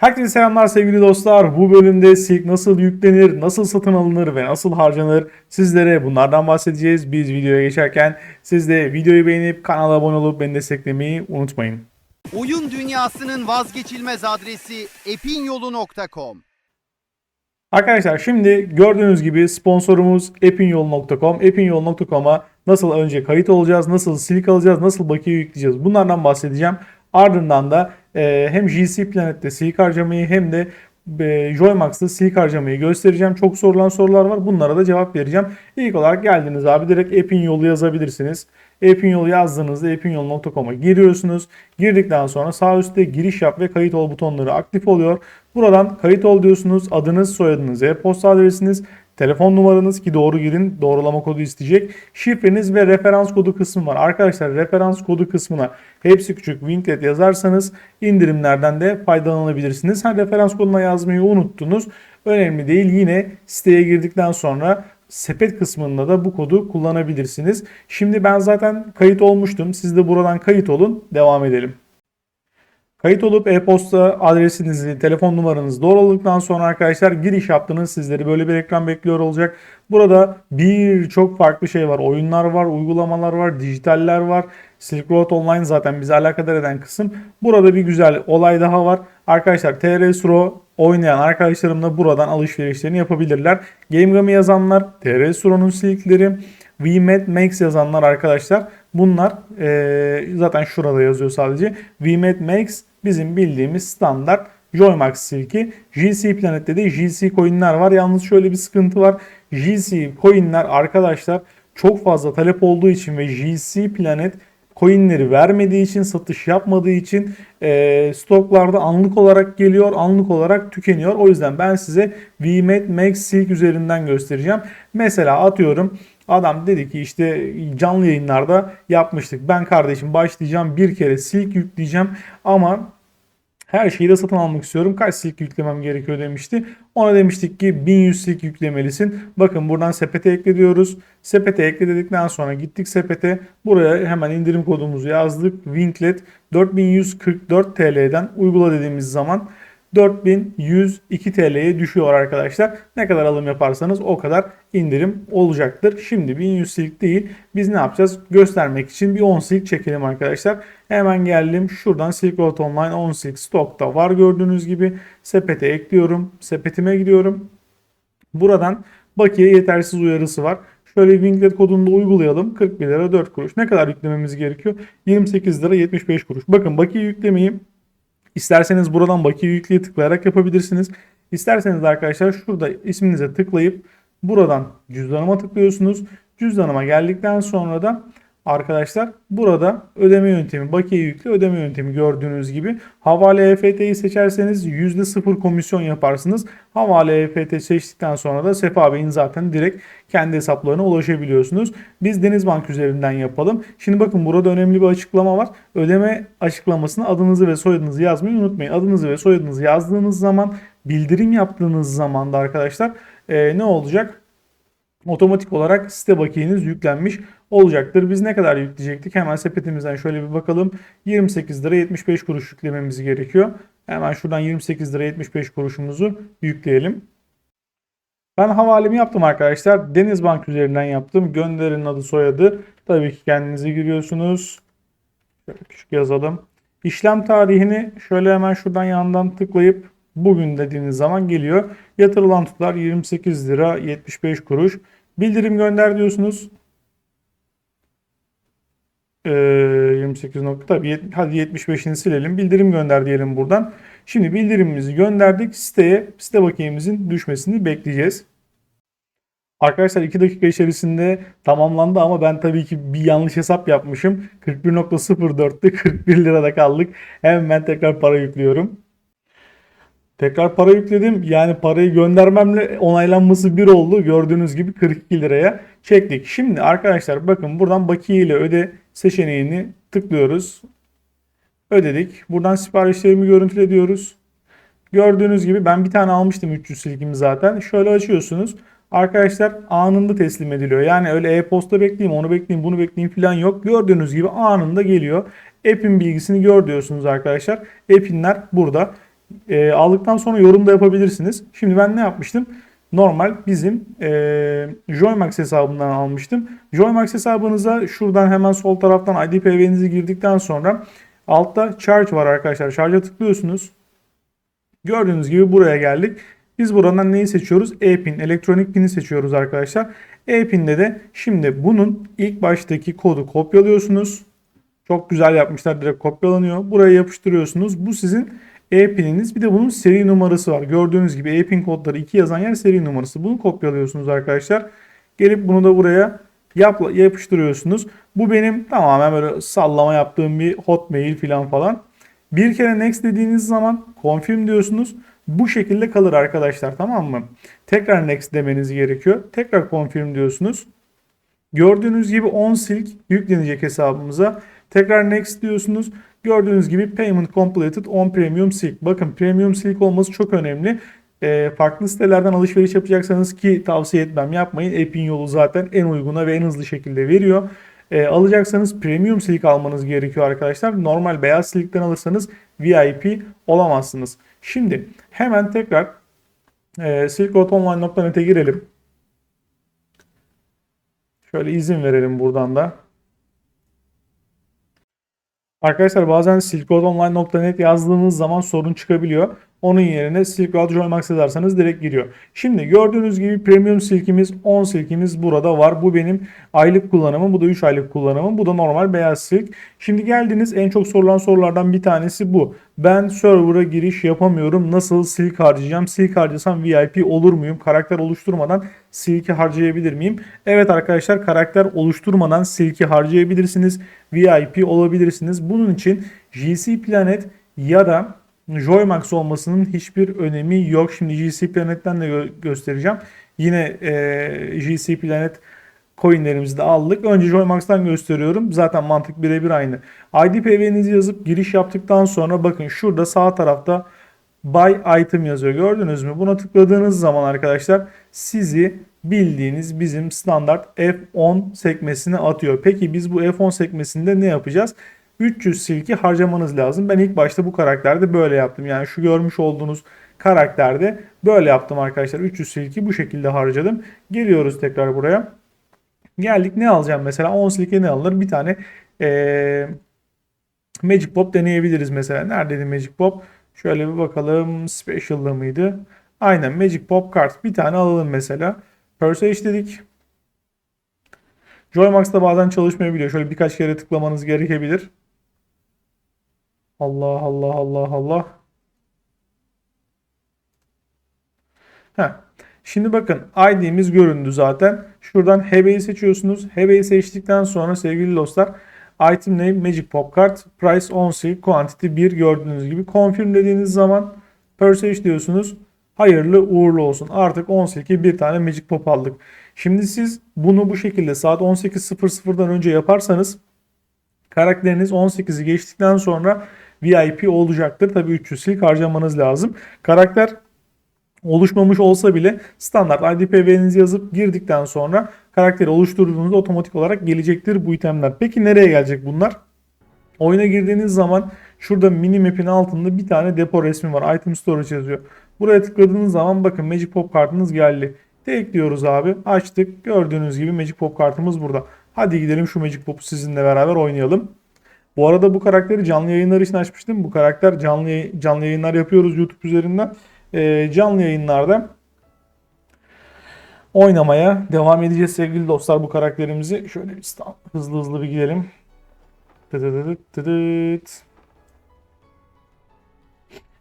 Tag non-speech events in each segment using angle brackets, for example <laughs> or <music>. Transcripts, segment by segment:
Herkese selamlar sevgili dostlar. Bu bölümde Silk nasıl yüklenir, nasıl satın alınır ve nasıl harcanır sizlere bunlardan bahsedeceğiz. Biz videoya geçerken siz de videoyu beğenip kanala abone olup beni desteklemeyi unutmayın. Oyun dünyasının vazgeçilmez adresi epinyolu.com. Arkadaşlar şimdi gördüğünüz gibi sponsorumuz epinyol.com. Epinyol.com'a nasıl önce kayıt olacağız, nasıl Silk alacağız, nasıl bakiye yükleyeceğiz bunlardan bahsedeceğim. Ardından da e, hem GC Planet'te Silk harcamayı hem de e, Joymax'ta Silk harcamayı göstereceğim. Çok sorulan sorular var. Bunlara da cevap vereceğim. İlk olarak geldiniz abi direkt Epin yolu yazabilirsiniz. Epin yolu yazdığınızda epinyol.com'a giriyorsunuz. Girdikten sonra sağ üstte giriş yap ve kayıt ol butonları aktif oluyor. Buradan kayıt ol diyorsunuz. Adınız, soyadınız, e-posta adresiniz, Telefon numaranız ki doğru girin doğrulama kodu isteyecek. Şifreniz ve referans kodu kısmı var. Arkadaşlar referans kodu kısmına hepsi küçük Winklet yazarsanız indirimlerden de faydalanabilirsiniz. Ha referans koduna yazmayı unuttunuz. Önemli değil. Yine siteye girdikten sonra sepet kısmında da bu kodu kullanabilirsiniz. Şimdi ben zaten kayıt olmuştum. Siz de buradan kayıt olun. Devam edelim. Kayıt olup e-posta adresinizi, telefon numaranızı doğruladıktan sonra arkadaşlar giriş yaptınız. Sizleri böyle bir ekran bekliyor olacak. Burada birçok farklı şey var. Oyunlar var, uygulamalar var, dijitaller var. Silk Road Online zaten bizi alakadar eden kısım. Burada bir güzel olay daha var. Arkadaşlar TR Suro oynayan arkadaşlarımla buradan alışverişlerini yapabilirler. GameGram'ı yazanlar, TR Suro'nun silkleri, VMAT Max yazanlar arkadaşlar bunlar e, zaten şurada yazıyor sadece. VMAT Max bizim bildiğimiz standart Joymax silki. GC Planet'te de GC coin'ler var. Yalnız şöyle bir sıkıntı var. GC coin'ler arkadaşlar çok fazla talep olduğu için ve GC Planet coinleri vermediği için, satış yapmadığı için e, stoklarda anlık olarak geliyor, anlık olarak tükeniyor. O yüzden ben size VMAT Max Silk üzerinden göstereceğim. Mesela atıyorum Adam dedi ki işte canlı yayınlarda yapmıştık. Ben kardeşim başlayacağım bir kere silk yükleyeceğim ama her şeyi de satın almak istiyorum. Kaç silk yüklemem gerekiyor demişti. Ona demiştik ki 1100 silk yüklemelisin. Bakın buradan sepete ekle diyoruz. Sepete ekle dedikten sonra gittik sepete. Buraya hemen indirim kodumuzu yazdık. Winklet 4144 TL'den uygula dediğimiz zaman 4102 TL'ye düşüyor arkadaşlar. Ne kadar alım yaparsanız o kadar indirim olacaktır. Şimdi 1100 silk değil. Biz ne yapacağız? Göstermek için bir 10 silk çekelim arkadaşlar. Hemen geldim. Şuradan Silk Road Online 10 silk stokta var gördüğünüz gibi. Sepete ekliyorum. Sepetime gidiyorum. Buradan bakiye yetersiz uyarısı var. Şöyle Winklet kodunu da uygulayalım. 41 lira 4 kuruş. Ne kadar yüklememiz gerekiyor? 28 lira 75 kuruş. Bakın bakiye yüklemeyi İsterseniz buradan bakiye yükleye tıklayarak yapabilirsiniz. İsterseniz arkadaşlar şurada isminize tıklayıp buradan cüzdanıma tıklıyorsunuz. Cüzdanıma geldikten sonra da arkadaşlar burada ödeme yöntemi, bakiye yüklü ödeme yöntemi gördüğünüz gibi havale EFT'yi seçerseniz %0 komisyon yaparsınız. Havale EFT seçtikten sonra da Sefa Bey'in zaten direkt kendi hesaplarına ulaşabiliyorsunuz. Biz Denizbank üzerinden yapalım. Şimdi bakın burada önemli bir açıklama var. Ödeme açıklamasına adınızı ve soyadınızı yazmayı unutmayın. Adınızı ve soyadınızı yazdığınız zaman bildirim yaptığınız zaman da arkadaşlar e, ne olacak? Otomatik olarak site bakiyeniz yüklenmiş olacaktır. Biz ne kadar yükleyecektik? Hemen sepetimizden şöyle bir bakalım. 28 lira 75 kuruş yüklememiz gerekiyor. Hemen şuradan 28 lira 75 kuruşumuzu yükleyelim. Ben havalemi yaptım arkadaşlar. Denizbank üzerinden yaptım. Gönderin adı soyadı. Tabii ki kendinize giriyorsunuz. Şöyle küçük yazalım. İşlem tarihini şöyle hemen şuradan yandan tıklayıp bugün dediğiniz zaman geliyor. Yatırılan tutar 28 lira 75 kuruş. Bildirim gönder diyorsunuz. Ee, 28 nokta hadi 75'ini silelim. Bildirim gönder diyelim buradan. Şimdi bildirimimizi gönderdik. Siteye site bakiyemizin düşmesini bekleyeceğiz. Arkadaşlar 2 dakika içerisinde tamamlandı ama ben tabii ki bir yanlış hesap yapmışım. 41.04'te 41 lirada kaldık. Hemen tekrar para yüklüyorum. Tekrar para yükledim. Yani parayı göndermemle onaylanması bir oldu. Gördüğünüz gibi 42 liraya çektik. Şimdi arkadaşlar bakın buradan bakiye ile öde seçeneğini tıklıyoruz. Ödedik. Buradan siparişlerimi görüntüle diyoruz. Gördüğünüz gibi ben bir tane almıştım 300 silkimi zaten. Şöyle açıyorsunuz. Arkadaşlar anında teslim ediliyor. Yani öyle e-posta bekleyeyim, onu bekleyeyim, bunu bekleyeyim falan yok. Gördüğünüz gibi anında geliyor. App'in bilgisini gör diyorsunuz arkadaşlar. App'inler burada. E, aldıktan sonra yorum da yapabilirsiniz. Şimdi ben ne yapmıştım? Normal bizim e, Joymax hesabından almıştım. Joymax hesabınıza şuradan hemen sol taraftan IDPV'nizi girdikten sonra altta charge var arkadaşlar. Charge'a tıklıyorsunuz. Gördüğünüz gibi buraya geldik. Biz buradan neyi seçiyoruz? E-pin, elektronik pini seçiyoruz arkadaşlar. E-pin'de de şimdi bunun ilk baştaki kodu kopyalıyorsunuz. Çok güzel yapmışlar direkt kopyalanıyor. Buraya yapıştırıyorsunuz. Bu sizin e-pininiz. Bir de bunun seri numarası var. Gördüğünüz gibi e-pin kodları 2 yazan yer seri numarası. Bunu kopyalıyorsunuz arkadaşlar. Gelip bunu da buraya yap, yapıştırıyorsunuz. Bu benim tamamen böyle sallama yaptığım bir hotmail falan falan. Bir kere next dediğiniz zaman confirm diyorsunuz. Bu şekilde kalır arkadaşlar tamam mı? Tekrar next demeniz gerekiyor. Tekrar confirm diyorsunuz. Gördüğünüz gibi 10 silk yüklenecek hesabımıza. Tekrar next diyorsunuz. Gördüğünüz gibi payment completed on premium silk. Bakın premium silk olması çok önemli. E, farklı sitelerden alışveriş yapacaksanız ki tavsiye etmem yapmayın. App'in yolu zaten en uyguna ve en hızlı şekilde veriyor. E, alacaksanız premium silk almanız gerekiyor arkadaşlar. Normal beyaz silkten alırsanız VIP olamazsınız. Şimdi hemen tekrar e, silkroadonline.net'e girelim. Şöyle izin verelim buradan da. Arkadaşlar bazen silkroadonline.net yazdığınız zaman sorun çıkabiliyor. Onun yerine Silk Road Joymax yazarsanız direkt giriyor. Şimdi gördüğünüz gibi premium silkimiz 10 silkimiz burada var. Bu benim aylık kullanımım. Bu da 3 aylık kullanımım. Bu da normal beyaz silk. Şimdi geldiniz en çok sorulan sorulardan bir tanesi bu. Ben server'a giriş yapamıyorum. Nasıl silk harcayacağım? Silk harcasam VIP olur muyum? Karakter oluşturmadan silki harcayabilir miyim? Evet arkadaşlar karakter oluşturmadan silki harcayabilirsiniz. VIP olabilirsiniz. Bunun için GC Planet ya da Joymax olmasının hiçbir önemi yok. Şimdi GC Planet'ten de gö- göstereceğim. Yine e, GC Planet coinlerimizi de aldık. Önce Joymax'tan gösteriyorum. Zaten mantık birebir aynı. IDPV'nizi yazıp giriş yaptıktan sonra bakın şurada sağ tarafta Buy Item yazıyor. Gördünüz mü? Buna tıkladığınız zaman arkadaşlar sizi bildiğiniz bizim standart F10 sekmesine atıyor. Peki biz bu F10 sekmesinde ne yapacağız? 300 silki harcamanız lazım. Ben ilk başta bu karakterde böyle yaptım. Yani şu görmüş olduğunuz karakterde böyle yaptım arkadaşlar. 300 silki bu şekilde harcadım. Geliyoruz tekrar buraya. Geldik ne alacağım mesela 10 silke ne alınır? Bir tane ee, Magic Pop deneyebiliriz mesela. Neredeydi Magic Pop? Şöyle bir bakalım. Special'da mıydı? Aynen Magic Pop kart. Bir tane alalım mesela. Persage dedik. Joymax'ta bazen çalışmayabiliyor. Şöyle birkaç kere tıklamanız gerekebilir. Allah Allah Allah Allah. Heh. Şimdi bakın ID'miz göründü zaten. Şuradan Hebe'yi seçiyorsunuz. Hebe'yi seçtikten sonra sevgili dostlar Item name Magic Pop Card Price 10 silk Quantity 1 gördüğünüz gibi Confirm dediğiniz zaman Persage diyorsunuz. Hayırlı uğurlu olsun. Artık 10 silki bir tane Magic Pop aldık. Şimdi siz bunu bu şekilde saat 18.00'dan önce yaparsanız karakteriniz 18'i geçtikten sonra VIP olacaktır. Tabii 300 silk harcamanız lazım. Karakter oluşmamış olsa bile standart IDPV'nizi yazıp girdikten sonra karakteri oluşturduğunuzda otomatik olarak gelecektir bu itemler. Peki nereye gelecek bunlar? Oyuna girdiğiniz zaman şurada mini map'in altında bir tane depo resmi var. Item Storage yazıyor. Buraya tıkladığınız zaman bakın Magic Pop kartınız geldi. Tek diyoruz abi. Açtık. Gördüğünüz gibi Magic Pop kartımız burada. Hadi gidelim şu Magic Pop'u sizinle beraber oynayalım. Bu arada bu karakteri canlı yayınlar için açmıştım. Bu karakter canlı canlı yayınlar yapıyoruz YouTube üzerinden. Ee, canlı yayınlarda oynamaya devam edeceğiz sevgili dostlar bu karakterimizi. Şöyle bir hızlı hızlı bir gidelim.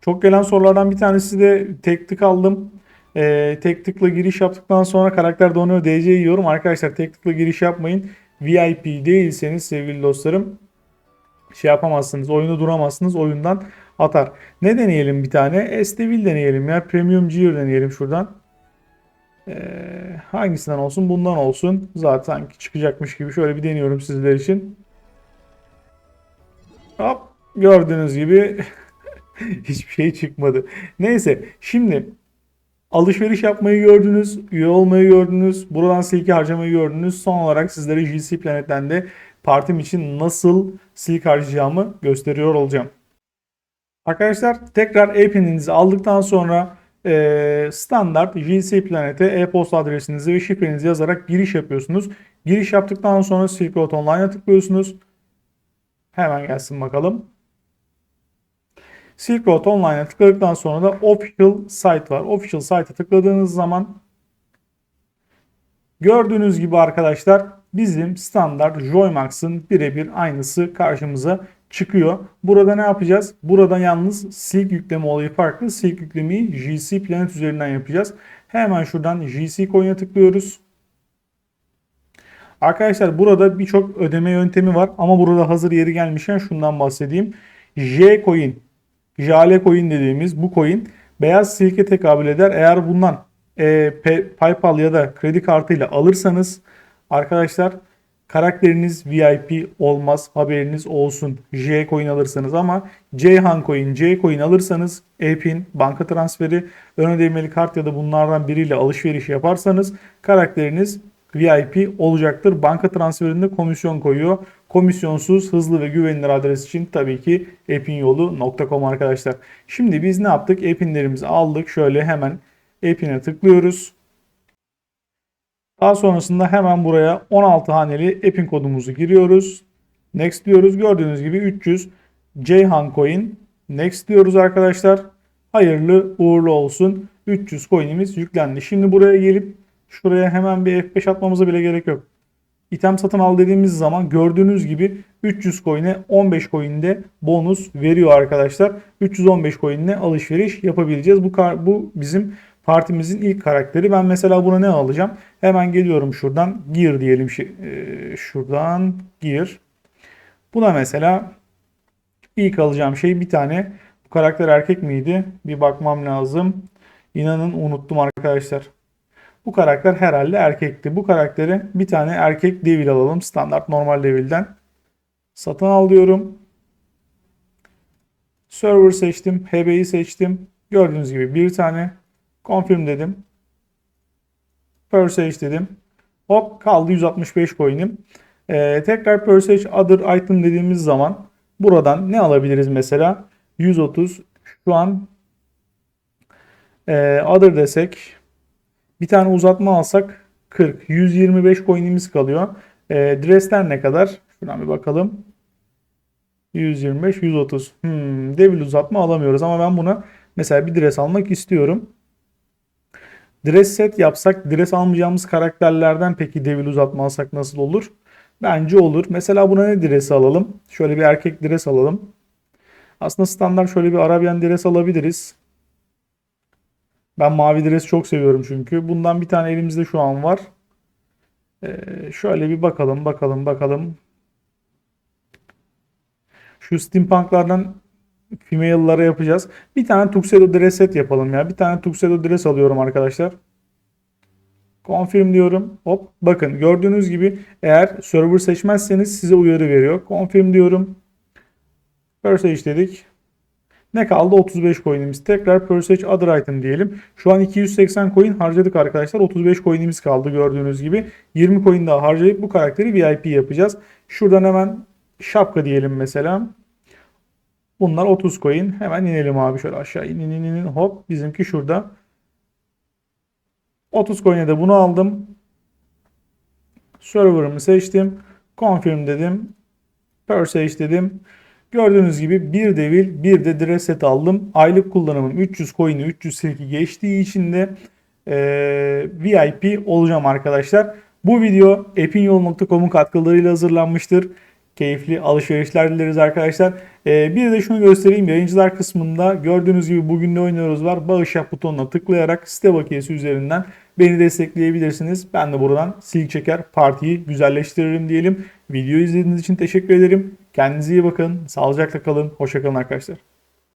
Çok gelen sorulardan bir tanesi de tek tık aldım. Ee, tek tıkla giriş yaptıktan sonra karakter donuyor DC yiyorum. Arkadaşlar tek tıkla giriş yapmayın. VIP değilseniz sevgili dostlarım şey yapamazsınız. Oyunu duramazsınız. Oyundan atar. Ne deneyelim bir tane? Estevil deneyelim ya. Premium Gear deneyelim şuradan. Ee, hangisinden olsun? Bundan olsun. Zaten çıkacakmış gibi. Şöyle bir deniyorum sizler için. Hop. Gördüğünüz gibi <laughs> hiçbir şey çıkmadı. Neyse. Şimdi alışveriş yapmayı gördünüz. Üye olmayı gördünüz. Buradan silki harcamayı gördünüz. Son olarak sizlere GC Planet'ten de partim için nasıl silk harcayacağımı gösteriyor olacağım. Arkadaşlar tekrar e-pininizi aldıktan sonra e, standart JC Planet'e e-posta adresinizi ve şifrenizi yazarak giriş yapıyorsunuz. Giriş yaptıktan sonra Silk Road Online'a tıklıyorsunuz. Hemen gelsin bakalım. Silk Road Online'a tıkladıktan sonra da Official Site var. Official Site'a tıkladığınız zaman gördüğünüz gibi arkadaşlar bizim standart Joymax'ın birebir aynısı karşımıza çıkıyor. Burada ne yapacağız? Burada yalnız Silk yükleme olayı farklı. Silk yüklemeyi JC Planet üzerinden yapacağız. Hemen şuradan JC Coin'e tıklıyoruz. Arkadaşlar burada birçok ödeme yöntemi var ama burada hazır yeri gelmişken şundan bahsedeyim. J coin, Jale coin dediğimiz bu coin beyaz silke tekabül eder. Eğer bundan e, PayPal ya da kredi kartıyla alırsanız arkadaşlar karakteriniz VIP olmaz. Haberiniz olsun. J coin alırsanız ama Ceyhan coin, J coin alırsanız e-pin, banka transferi, ön ödemeli kart ya da bunlardan biriyle alışveriş yaparsanız karakteriniz VIP olacaktır. Banka transferinde komisyon koyuyor. Komisyonsuz, hızlı ve güvenilir adres için tabii ki epinyolu.com arkadaşlar. Şimdi biz ne yaptık? Epinlerimizi aldık. Şöyle hemen epine tıklıyoruz. Daha sonrasında hemen buraya 16 haneli epin kodumuzu giriyoruz. Next diyoruz. Gördüğünüz gibi 300 Ceyhan Coin. Next diyoruz arkadaşlar. Hayırlı uğurlu olsun. 300 coin'imiz yüklendi. Şimdi buraya gelip şuraya hemen bir F5 atmamıza bile gerek yok. İtem satın al dediğimiz zaman gördüğünüz gibi 300 coin'e 15 coin'de bonus veriyor arkadaşlar. 315 coin'le alışveriş yapabileceğiz. Bu bu bizim partimizin ilk karakteri. Ben mesela buna ne alacağım? Hemen geliyorum şuradan gear diyelim e, şuradan gear. Buna mesela ilk alacağım şey bir tane. Bu karakter erkek miydi? Bir bakmam lazım. İnanın unuttum arkadaşlar. Bu karakter herhalde erkekti. Bu karaktere bir tane erkek devil alalım. Standart normal devilden. Satın al diyorum. Server seçtim. HB'yi seçtim. Gördüğünüz gibi bir tane. Confirm dedim. Purchase dedim. Hop kaldı 165 coin'im. Ee, tekrar Purchase Other Item dediğimiz zaman buradan ne alabiliriz mesela? 130 şu an e, Other desek bir tane uzatma alsak 40. 125 coin'imiz kalıyor. E, Dress'ler ne kadar? Şuradan bir bakalım. 125, 130. Hmm, devil uzatma alamıyoruz ama ben buna mesela bir dress almak istiyorum. Dress set yapsak, dress almayacağımız karakterlerden peki devil uzatma alsak nasıl olur? Bence olur. Mesela buna ne dress alalım? Şöyle bir erkek dress alalım. Aslında standart şöyle bir Arabian dress alabiliriz. Ben mavi dress çok seviyorum çünkü. Bundan bir tane elimizde şu an var. Ee, şöyle bir bakalım, bakalım, bakalım. Şu steampunklardan female'lara yapacağız. Bir tane tuxedo dress set yapalım ya. Bir tane tuxedo dress alıyorum arkadaşlar. Confirm diyorum. Hop bakın gördüğünüz gibi eğer server seçmezseniz size uyarı veriyor. Confirm diyorum. Purchase dedik. Ne kaldı? 35 coin'imiz. Tekrar Purchase Other Item diyelim. Şu an 280 coin harcadık arkadaşlar. 35 coin'imiz kaldı gördüğünüz gibi. 20 coin daha harcayıp bu karakteri VIP yapacağız. Şuradan hemen şapka diyelim mesela. Bunlar 30 coin. Hemen inelim abi şöyle aşağı in in in in. Hop bizimki şurada. 30 coin'e de bunu aldım. Server'ımı seçtim. Confirm dedim. Purchase dedim. Gördüğünüz gibi bir devil bir de dress set aldım. Aylık kullanımım 300 coin'i 300 silki geçtiği için de eee, VIP olacağım arkadaşlar. Bu video epinyol.com'un katkılarıyla hazırlanmıştır. Keyifli alışverişler dileriz arkadaşlar. Ee, bir de şunu göstereyim. Yayıncılar kısmında gördüğünüz gibi bugün ne oynuyoruz var. Bağış yap butonuna tıklayarak site bakiyesi üzerinden beni destekleyebilirsiniz. Ben de buradan sil çeker partiyi güzelleştiririm diyelim. Videoyu izlediğiniz için teşekkür ederim. Kendinize iyi bakın. Sağlıcakla kalın. Hoşçakalın arkadaşlar.